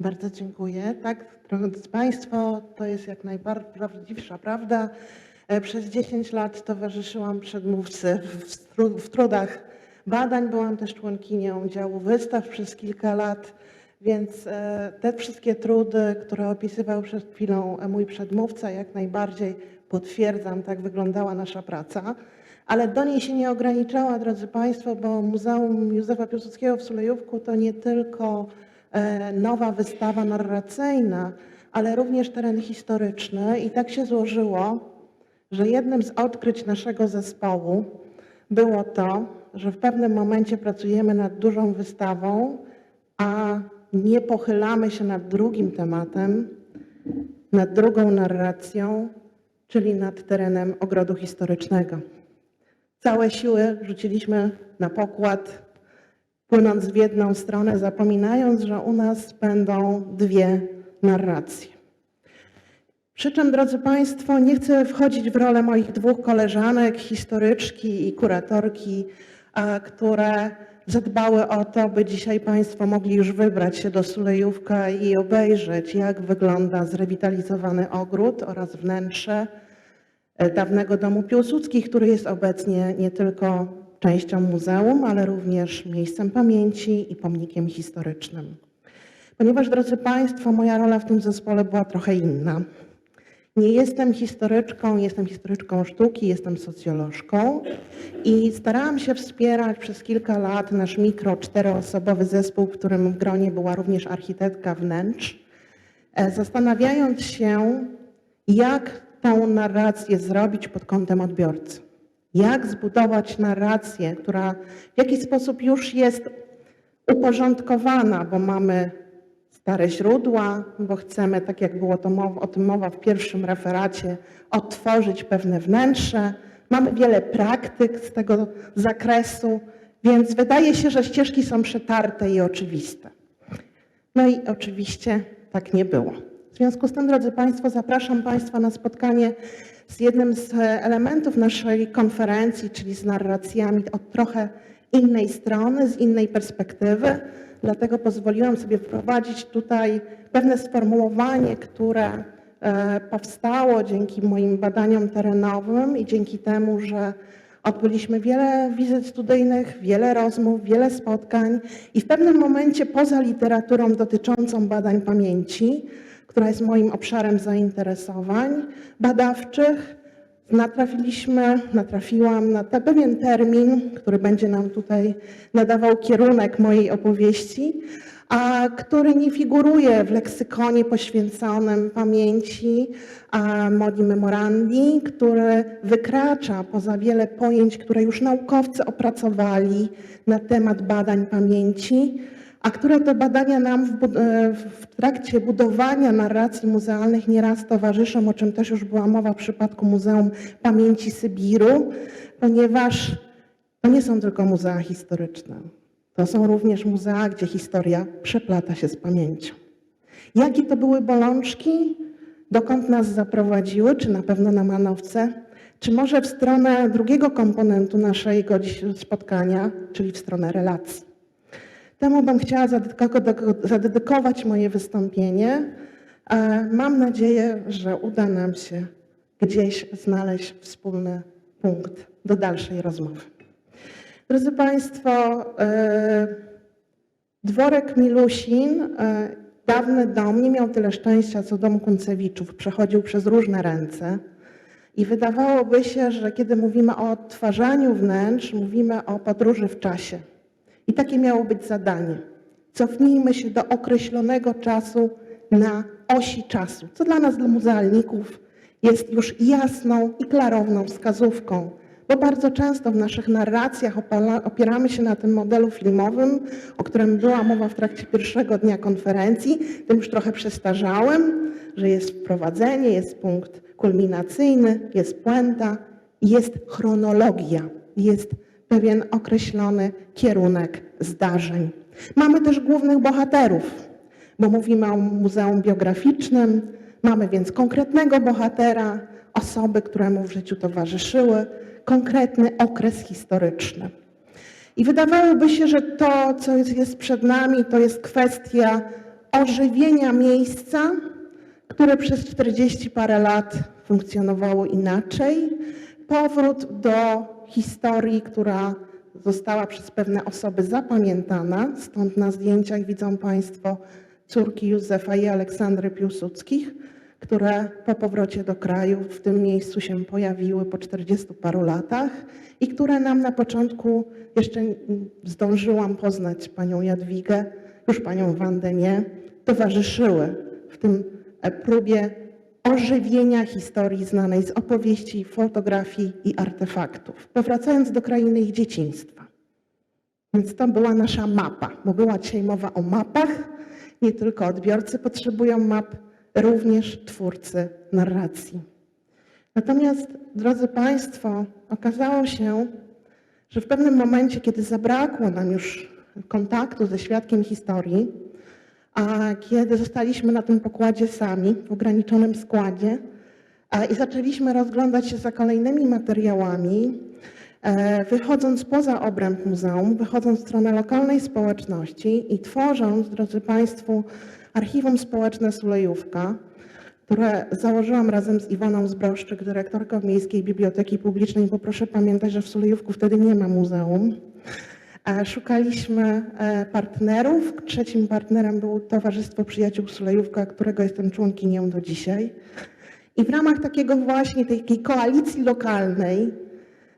Bardzo dziękuję. Tak, drodzy Państwo, to jest jak najprawdziwsza prawda. E, Przez 10 lat towarzyszyłam przedmówcy w, trudach badań. Byłam też członkinią działu wystaw przez kilka lat, więc e, te wszystkie trudy, które opisywał przed chwilą mój przedmówca, jak najbardziej potwierdzam, tak wyglądała nasza praca. Ale do niej się nie ograniczała, drodzy Państwo, bo Muzeum Józefa Piłsudskiego w Sulejówku to nie tylko e, nowa wystawa narracyjna, ale również teren historyczny. I tak się złożyło, że jednym z odkryć naszego zespołu było to, że w pewnym momencie pracujemy nad dużą wystawą, a nie pochylamy się nad drugim tematem, nad drugą narracją, czyli nad terenem ogrodu historycznego. Całe siły rzuciliśmy na pokład, płynąc w jedną stronę, zapominając, że u nas będą dwie narracje. Przy czym, drodzy Państwo, nie chcę wchodzić w rolę moich dwóch koleżanek, historyczki i kuratorki, które zadbały o to, by dzisiaj Państwo mogli już wybrać się do Sulejówka i obejrzeć, jak wygląda zrewitalizowany ogród oraz wnętrze e, dawnego domu Piłsudskich, który jest obecnie nie tylko częścią muzeum, ale również miejscem pamięci i pomnikiem historycznym. Ponieważ, drodzy Państwo, moja rola w tym zespole była trochę inna. Nie jestem historyczką, jestem historyczką sztuki, jestem socjolożką i starałam się wspierać przez kilka lat nasz mikro czteroosobowy zespół, w którym w gronie była również architektka wnętrz, e, zastanawiając się, jak tą narrację zrobić pod kątem odbiorcy. Jak zbudować narrację, która w jakiś sposób już jest uporządkowana, bo mamy stare źródła, bo chcemy, tak jak było to mowa, o tym mowa w pierwszym referacie, odtworzyć pewne wnętrze. Mamy wiele praktyk z tego zakresu, więc wydaje się, że ścieżki są przetarte i oczywiste. No i oczywiście tak nie było. W związku z tym, drodzy Państwo, zapraszam Państwa na spotkanie z jednym z elementów naszej konferencji, czyli z narracjami od trochę innej strony, z innej perspektywy. Dlatego pozwoliłam sobie wprowadzić tutaj pewne sformułowanie, które e, powstało dzięki moim badaniom terenowym i dzięki temu, że odbyliśmy wiele wizyt studyjnych, wiele rozmów, wiele spotkań i w pewnym momencie poza literaturą dotyczącą badań pamięci, która jest moim obszarem zainteresowań badawczych, natrafiliśmy, natrafiłam na pewien termin, który będzie nam tutaj nadawał kierunek mojej opowieści, a który nie figuruje w leksykonie poświęconym pamięci a Modi Memorandi, który wykracza poza wiele pojęć, które już naukowcy opracowali na temat badań pamięci, a które to badania nam w, e, w trakcie budowania narracji muzealnych nieraz towarzyszą, o czym też już była mowa w przypadku Muzeum Pamięci Sybiru, ponieważ to nie są tylko muzea historyczne. To są również muzea, gdzie historia przeplata się z pamięcią. Jakie to były bolączki? Dokąd nas zaprowadziły? Czy na pewno na manowce? Czy może w stronę drugiego komponentu naszego spotkania, czyli w stronę relacji? Temu bym chciała zadedyko- zadedykować moje wystąpienie. E, Mam nadzieję, że uda nam się gdzieś znaleźć wspólny punkt do dalszej rozmowy. Drodzy Państwo, e, dworek Milusin, e, dawny dom, nie miał tyle szczęścia co dom Kuncewiczów, przechodził przez różne ręce. I wydawałoby się, że kiedy mówimy o odtwarzaniu wnętrz, mówimy o podróży w czasie. I takie miało być zadanie. Cofnijmy się do określonego czasu na osi czasu, co dla nas, dla muzealników, jest już jasną i klarowną wskazówką, bo bardzo często w naszych narracjach opieramy się na tym modelu filmowym, o którym była mowa w trakcie pierwszego dnia konferencji, tym już trochę przestarzałym, że jest wprowadzenie, jest punkt kulminacyjny, jest puenta, jest chronologia, jest pewien określony kierunek zdarzeń. Mamy też głównych bohaterów, bo mówimy o muzeum biograficznym, mamy więc konkretnego bohatera, osoby, które mu w życiu towarzyszyły, konkretny okres historyczny. I wydawałoby się, że to, co jest przed nami, to jest kwestia ożywienia miejsca, które przez 40 parę lat funkcjonowało inaczej, powrót do historii, która została przez pewne osoby zapamiętana, stąd na zdjęciach widzą Państwo córki Józefa i Aleksandry Piłsudskich, które po powrocie do kraju w tym miejscu się pojawiły po 40 paru latach i które nam na początku, jeszcze zdążyłam poznać panią Jadwigę, już panią Wandę nie, towarzyszyły w tym e, próbie ożywienia historii znanej z opowieści, fotografii i artefaktów. Powracając do krainy ich dzieciństwa. Więc to była nasza mapa, bo była dzisiaj mowa o mapach. Nie tylko odbiorcy potrzebują map, również twórcy narracji. Natomiast, drodzy Państwo, okazało się, że w pewnym momencie, kiedy zabrakło nam już kontaktu ze świadkiem historii, a kiedy zostaliśmy na tym pokładzie sami, w ograniczonym składzie, a, i zaczęliśmy rozglądać się za kolejnymi materiałami, e, wychodząc poza obręb muzeum, wychodząc w stronę lokalnej społeczności i tworząc, drodzy Państwo, Archiwum Społeczne Sulejówka, które założyłam razem z Iwoną Zbroszczyk, dyrektorką Miejskiej Biblioteki Publicznej. Bo proszę pamiętać, że w Sulejówku wtedy nie ma muzeum. Szukaliśmy e, partnerów. Trzecim partnerem było Towarzystwo Przyjaciół Sulejówka, którego jestem członkinią do dzisiaj. I w ramach takiego właśnie takiej koalicji lokalnej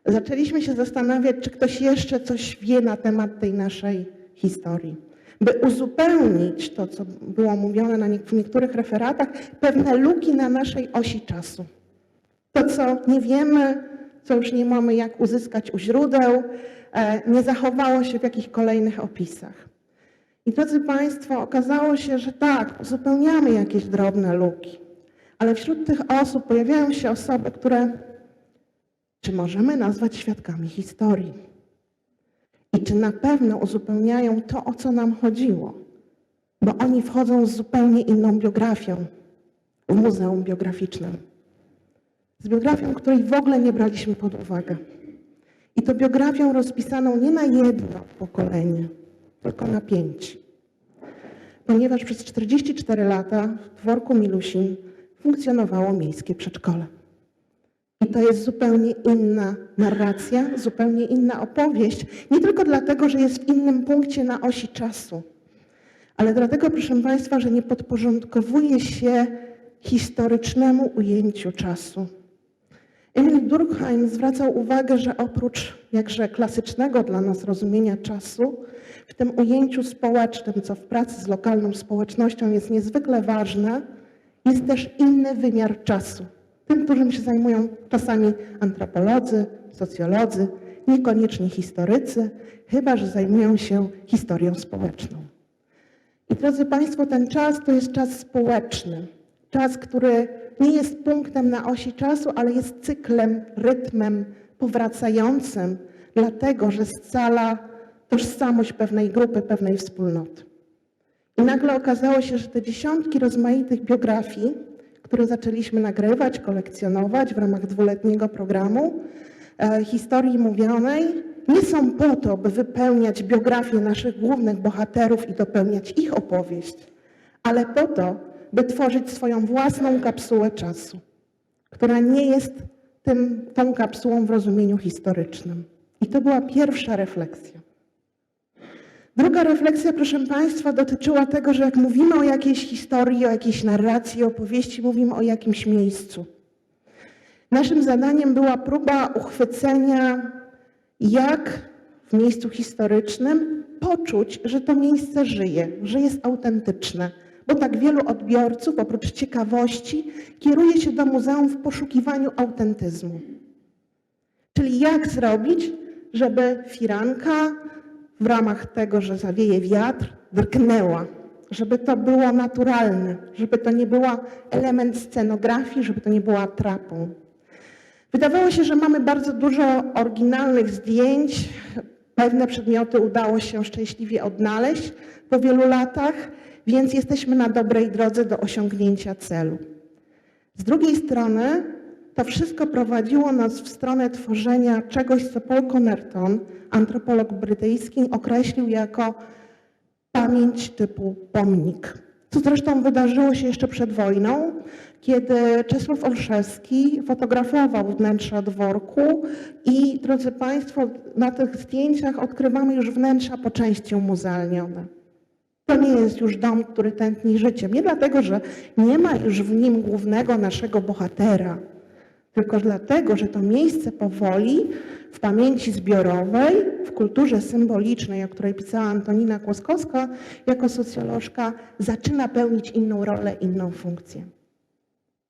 zaczęliśmy się zastanawiać, czy ktoś jeszcze coś wie na temat tej naszej historii. By uzupełnić to, co było mówione na w niektórych referatach, pewne luki na naszej osi czasu. To, co nie wiemy, co już nie mamy jak uzyskać u źródeł, nie zachowało się w jakichś kolejnych opisach. I drodzy Państwo, okazało się, że tak, uzupełniamy jakieś drobne luki, ale wśród tych osób pojawiają się osoby, które, czy możemy nazwać świadkami historii? I czy na pewno uzupełniają to, o co nam chodziło? Bo oni wchodzą z zupełnie inną biografią w muzeum biograficznym z biografią, której w ogóle nie braliśmy pod uwagę. I to biografią rozpisaną nie na jedno pokolenie, tylko na pięć. Ponieważ przez 44 lata w dworku Milusin funkcjonowało miejskie przedszkole. I to jest zupełnie inna narracja, zupełnie inna opowieść. Nie tylko dlatego, że jest w innym punkcie na osi czasu, ale dlatego, proszę Państwa, że nie podporządkowuje się historycznemu ujęciu czasu. Emil Durkheim zwracał uwagę, że oprócz jakże klasycznego dla nas rozumienia czasu, w tym ujęciu społecznym, co w pracy z lokalną społecznością jest niezwykle ważne, jest też inny wymiar czasu. Tym, którym się zajmują czasami antropolodzy, socjolodzy, niekoniecznie historycy, chyba że zajmują się historią społeczną. I drodzy Państwo, ten czas to jest czas społeczny. Czas, który nie jest punktem na osi czasu, ale jest cyklem, rytmem powracającym, dlatego że scala tożsamość pewnej grupy, pewnej wspólnoty. I nagle okazało się, że te dziesiątki rozmaitych biografii, które zaczęliśmy nagrywać, kolekcjonować w ramach dwuletniego programu e, historii mówionej, nie są po to, by wypełniać biografię naszych głównych bohaterów i dopełniać ich opowieść, ale po to, by tworzyć swoją własną kapsułę czasu, która nie jest tym, tą kapsułą w rozumieniu historycznym. I to była pierwsza refleksja. Druga refleksja, proszę Państwa, dotyczyła tego, że jak mówimy o jakiejś historii, o jakiejś narracji, opowieści, mówimy o jakimś miejscu. Naszym zadaniem była próba uchwycenia, jak w miejscu historycznym poczuć, że to miejsce żyje, że jest autentyczne, bo tak wielu odbiorców, oprócz ciekawości, kieruje się do muzeum w poszukiwaniu autentyzmu. Czyli jak zrobić, żeby firanka w ramach tego, że zawieje wiatr, drgnęła, żeby to było naturalne, żeby to nie był element scenografii, żeby to nie była atrapą. Wydawało się, że mamy bardzo dużo oryginalnych zdjęć. Pewne przedmioty udało się szczęśliwie odnaleźć po wielu latach, więc jesteśmy na dobrej drodze do osiągnięcia celu. Z drugiej strony to wszystko prowadziło nas w stronę tworzenia czegoś, co Paul Connerton, antropolog brytyjski, określił jako pamięć typu pomnik. co zresztą wydarzyło się jeszcze przed wojną, kiedy Czesław Olszewski fotografował wnętrza dworku i, drodzy Państwo, na tych zdjęciach odkrywamy już wnętrza po części umuzealnione. To nie jest już dom, który tętni życiem. Nie dlatego, że nie ma już w nim głównego naszego bohatera, tylko dlatego, że to miejsce powoli w pamięci zbiorowej, w kulturze symbolicznej, o której pisała Antonina Kłoskowska jako socjolożka, zaczyna pełnić inną rolę, inną funkcję.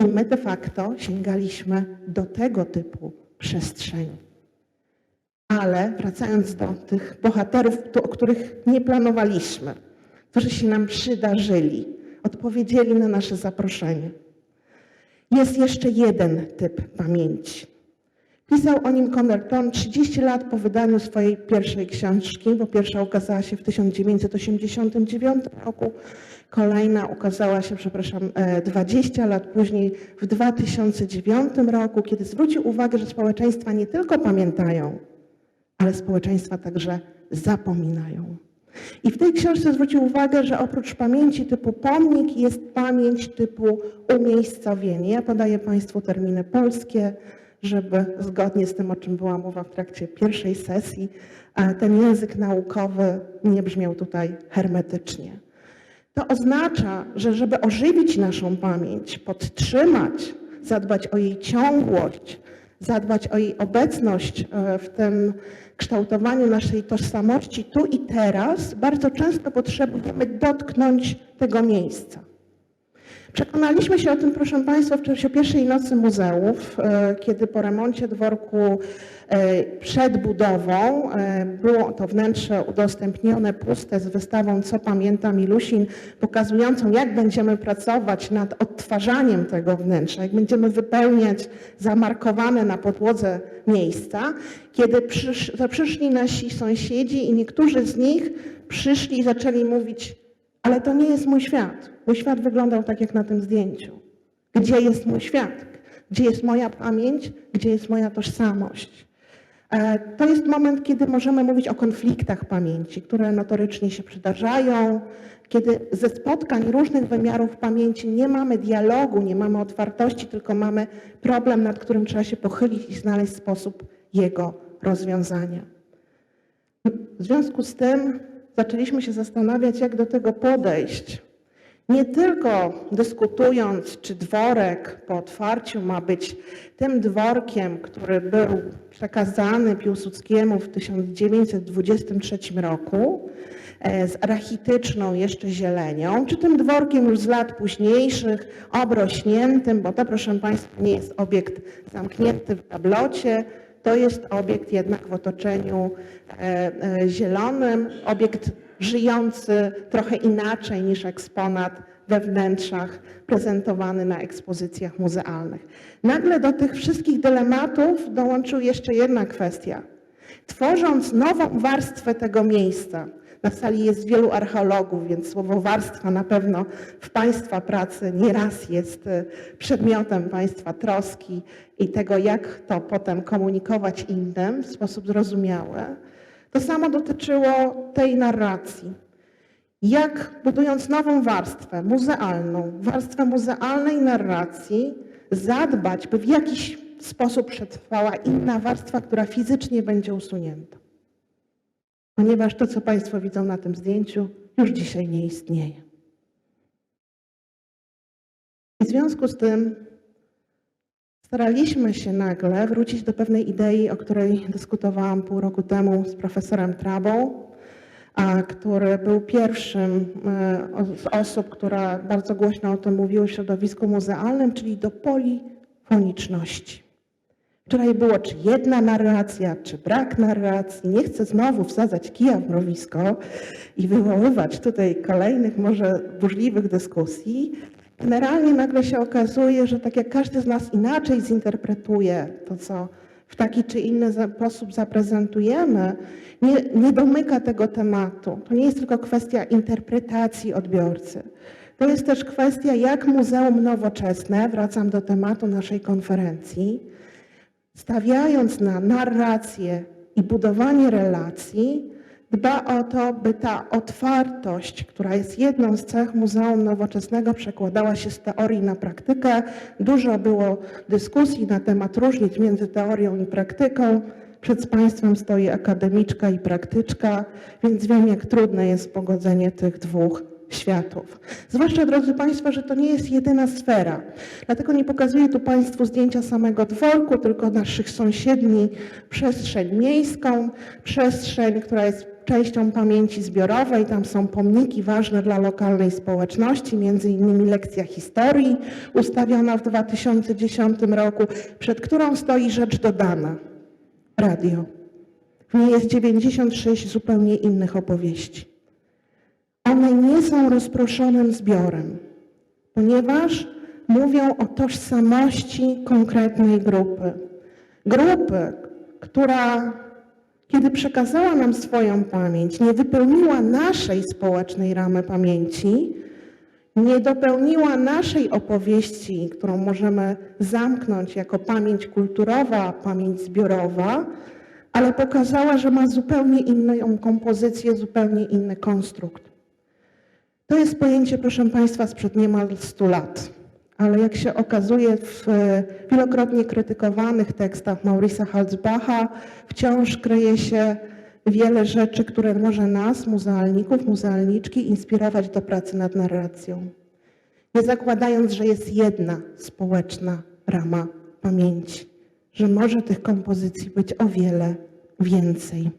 I my de facto sięgaliśmy do tego typu przestrzeni. Ale wracając do tych bohaterów, o których nie planowaliśmy, którzy się nam przydarzyli, odpowiedzieli na nasze zaproszenie. Jest jeszcze jeden typ pamięci. Pisał o nim Connerton 30 lat po wydaniu swojej pierwszej książki, bo pierwsza ukazała się w 1989 roku, kolejna ukazała się, przepraszam, e, 20 lat później, w 2009 roku, kiedy zwrócił uwagę, że społeczeństwa nie tylko pamiętają, ale społeczeństwa także zapominają. I w tej książce zwrócił uwagę, że oprócz pamięci typu pomnik jest pamięć typu umiejscowienie. Ja podaję Państwu terminy polskie, żeby zgodnie z tym, o czym była mowa w trakcie pierwszej sesji, ten język naukowy nie brzmiał tutaj hermetycznie. To oznacza, że żeby ożywić naszą pamięć, podtrzymać, zadbać o jej ciągłość, zadbać o jej obecność e, w tym kształtowaniu naszej tożsamości tu i teraz, bardzo często potrzebujemy dotknąć tego miejsca. Przekonaliśmy się o tym, proszę Państwa, w czasie pierwszej nocy muzeów, e, kiedy po remoncie dworku e, przed budową e, było to wnętrze udostępnione, puste, z wystawą Co pamięta Milusin, pokazującą, jak będziemy pracować nad odtwarzaniem tego wnętrza, jak będziemy wypełniać zamarkowane na podłodze miejsca, kiedy przysz, przyszli nasi sąsiedzi i niektórzy z nich przyszli i zaczęli mówić, ale to nie jest mój świat. Mój świat wyglądał tak jak na tym zdjęciu. Gdzie jest mój świat? Gdzie jest moja pamięć? Gdzie jest moja tożsamość? E, To jest moment, kiedy możemy mówić o konfliktach pamięci, które notorycznie się przydarzają, kiedy ze spotkań różnych wymiarów pamięci nie mamy dialogu, nie mamy otwartości, tylko mamy problem, nad którym trzeba się pochylić i znaleźć sposób jego rozwiązania. W związku z tym zaczęliśmy się zastanawiać, jak do tego podejść. Nie tylko dyskutując, czy dworek po otwarciu ma być tym dworkiem, który był przekazany Piłsudskiemu w 1923 roku, e, z rachityczną jeszcze zielenią, czy tym dworkiem już z lat późniejszych, obrośniętym, bo to, proszę Państwa, nie jest obiekt zamknięty w tablocie, to jest obiekt jednak w otoczeniu e, e, zielonym, obiekt żyjący trochę inaczej niż eksponat we wnętrzach prezentowany na ekspozycjach muzealnych. Nagle do tych wszystkich dylematów dołączył jeszcze jedna kwestia. Tworząc nową warstwę tego miejsca, na sali jest wielu archeologów, więc słowo warstwa na pewno w Państwa pracy nieraz jest e, przedmiotem Państwa troski i tego, jak to potem komunikować innym w sposób zrozumiały. To samo dotyczyło tej narracji. Jak budując nową warstwę muzealną, warstwę muzealnej narracji, zadbać, by w jakiś sposób przetrwała inna warstwa, która fizycznie będzie usunięta. Ponieważ to, co Państwo widzą na tym zdjęciu, już dzisiaj nie istnieje. I w związku z tym staraliśmy się nagle wrócić do pewnej idei, o której dyskutowałam pół roku temu z profesorem Trabą, a który był pierwszym e, z osób, która bardzo głośno o tym mówiła w środowisku muzealnym, czyli do polifoniczności. Wczoraj było czy jedna narracja, czy brak narracji. Nie chcę znowu wsadzać kija w mrowisko i wywoływać tutaj kolejnych może burzliwych dyskusji. Generalnie nagle się okazuje, że tak jak każdy z nas inaczej zinterpretuje to, co w taki czy inny sposób zaprezentujemy, nie, nie domyka tego tematu. To nie jest tylko kwestia interpretacji odbiorcy. To jest też kwestia, jak Muzeum Nowoczesne, wracam do tematu naszej konferencji, stawiając na narrację i budowanie relacji, dba o to, by ta otwartość, która jest jedną z cech Muzeum Nowoczesnego, przekładała się z teorii na praktykę. Dużo było dyskusji na temat różnic między teorią i praktyką. Przed Państwem stoi akademiczka i praktyczka, więc wiem, jak trudne jest pogodzenie tych dwóch światów. Zwłaszcza, drodzy Państwo, że to nie jest jedyna sfera. Dlatego nie pokazuję tu Państwu zdjęcia samego dworku, tylko naszych sąsiedni przestrzeń miejską, przestrzeń, która jest częścią pamięci zbiorowej. Tam są pomniki ważne dla lokalnej społeczności, między innymi lekcja historii ustawiona w 2010 roku, przed którą stoi rzecz dodana radio. W niej jest 96 zupełnie innych opowieści. One nie są rozproszonym zbiorem, ponieważ mówią o tożsamości konkretnej grupy. Grupy, która, kiedy przekazała nam swoją pamięć, nie wypełniła naszej społecznej ramy pamięci, nie dopełniła naszej opowieści, którą możemy zamknąć jako pamięć kulturowa, pamięć zbiorowa, ale pokazała, że ma zupełnie inną kompozycję, zupełnie inny konstrukt. To jest pojęcie, proszę Państwa, sprzed niemal 100 lat, ale jak się okazuje w e, wielokrotnie krytykowanych tekstach Maurisa Halsbacha wciąż kryje się wiele rzeczy, które może nas, muzealników, muzealniczki, inspirować do pracy nad narracją. Nie zakładając, że jest jedna społeczna rama pamięci, że może tych kompozycji być o wiele więcej.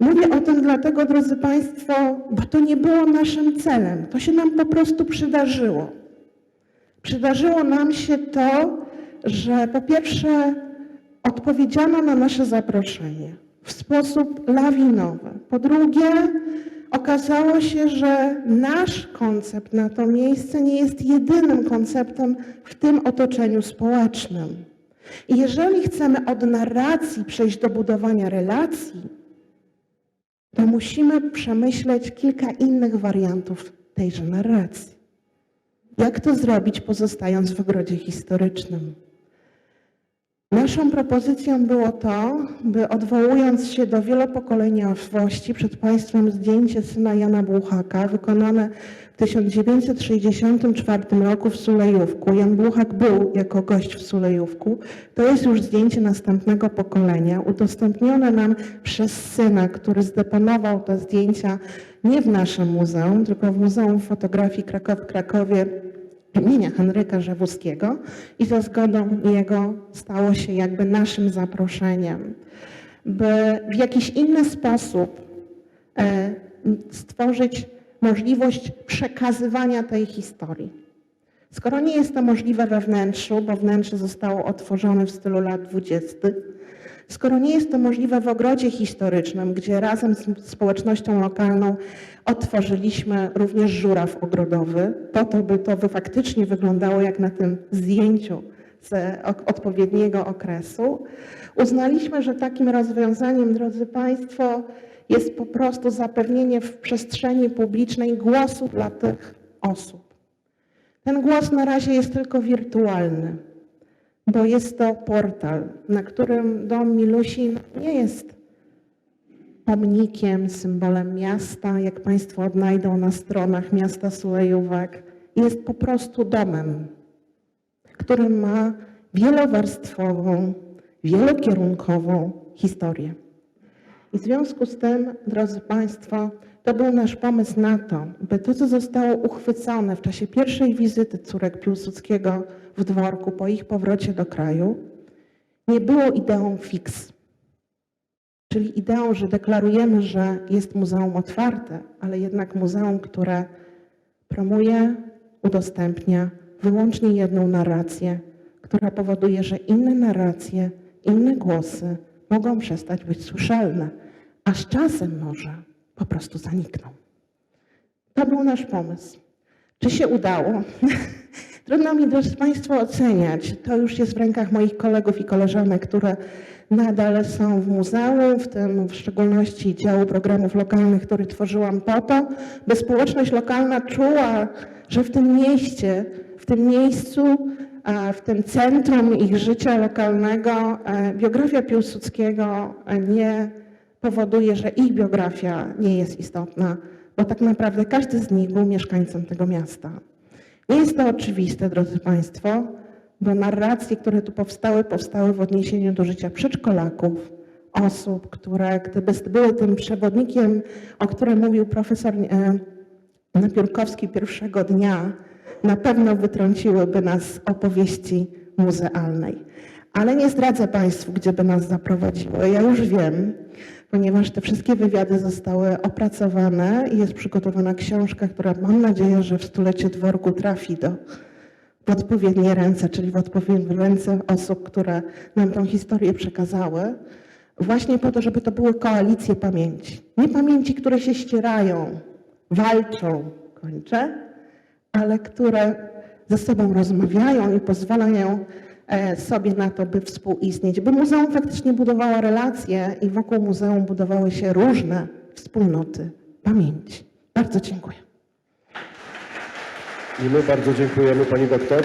Mówię o tym dlatego, drodzy Państwo, bo to nie było naszym celem. To się nam po prostu przydarzyło. Przydarzyło nam się to, że po pierwsze odpowiedziano na nasze zaproszenie w sposób lawinowy. Po drugie, okazało się, że nasz koncept na to miejsce nie jest jedynym konceptem w tym otoczeniu społecznym. I jeżeli chcemy od narracji przejść do budowania relacji, to musimy przemyśleć kilka innych wariantów tejże narracji. Jak to zrobić, pozostając w ogrodzie historycznym? Naszą propozycją było to, by odwołując się do wielopokoleniowości, przed Państwem zdjęcie syna Jana Błuchaka, wykonane w 1964 roku w Sulejówku. Jan Błuchak był jako gość w Sulejówku. To jest już zdjęcie następnego pokolenia, udostępnione nam przez syna, który zdeponował te zdjęcia nie w naszym muzeum, tylko w Muzeum Fotografii Krakow w Krakowie imienia Henryka Rzewuskiego i za zgodą jego stało się jakby naszym zaproszeniem, by w jakiś inny sposób e, stworzyć możliwość przekazywania tej historii. Skoro nie jest to możliwe we wnętrzu, bo wnętrze zostało otworzone w stylu lat dwudziestych, skoro nie jest to możliwe w ogrodzie historycznym, gdzie razem z społecznością lokalną otworzyliśmy również żuraw ogrodowy, po to, by to faktycznie wyglądało jak na tym zdjęciu z odpowiedniego okresu, uznaliśmy, że takim rozwiązaniem, drodzy Państwo, jest po prostu zapewnienie w przestrzeni publicznej głosu dla tych osób. Ten głos na razie jest tylko wirtualny, bo jest to portal, na którym dom Milusin nie jest pomnikiem, symbolem miasta, jak Państwo odnajdą na stronach miasta Sulejówek. Jest po prostu domem, który ma wielowarstwową, wielokierunkową historię. I w związku z tym, drodzy Państwo, to był nasz pomysł na to, by to, co zostało uchwycone w czasie pierwszej wizyty córek Piłsudskiego w dworku po ich powrocie do kraju, nie było ideą fix, czyli ideą, że deklarujemy, że jest muzeum otwarte, ale jednak muzeum, które promuje, udostępnia wyłącznie jedną narrację, która powoduje, że inne narracje, inne głosy mogą przestać być słyszalne, a z czasem może po prostu zanikną. To był nasz pomysł. Czy się udało? Trudno mi, drodzy Państwo, oceniać. To już jest w rękach moich kolegów i koleżanek, które nadal są w muzeum, w tym w szczególności działu programów lokalnych, który tworzyłam po to, by społeczność lokalna czuła, że w tym mieście, w tym miejscu, w tym centrum ich życia lokalnego biografia Piłsudskiego nie powoduje, że ich biografia nie jest istotna, bo tak naprawdę każdy z nich był mieszkańcem tego miasta. Nie jest to oczywiste, drodzy Państwo, bo narracje, które tu powstały, powstały w odniesieniu do życia przedszkolaków, osób, które gdyby były tym przewodnikiem, o którym mówił profesor e, Napiórkowski pierwszego dnia, na pewno wytrąciłyby nas z opowieści muzealnej. Ale nie zdradzę Państwu, gdzie by nas zaprowadziły. Ja już wiem, ponieważ te wszystkie wywiady zostały opracowane i jest przygotowana książka, która mam nadzieję, że w stulecie dworku trafi do, w odpowiednie ręce, czyli w odpowiednie ręce osób, które nam tą historię przekazały, właśnie po to, żeby to były koalicje pamięci. Nie pamięci, które się ścierają, walczą, kończę, ale które ze sobą rozmawiają i pozwalają sobie na to, by współistnieć, by muzeum faktycznie budowało relacje i wokół muzeum budowały się różne wspólnoty pamięci. Bardzo dziękuję. I my bardzo dziękujemy pani doktor.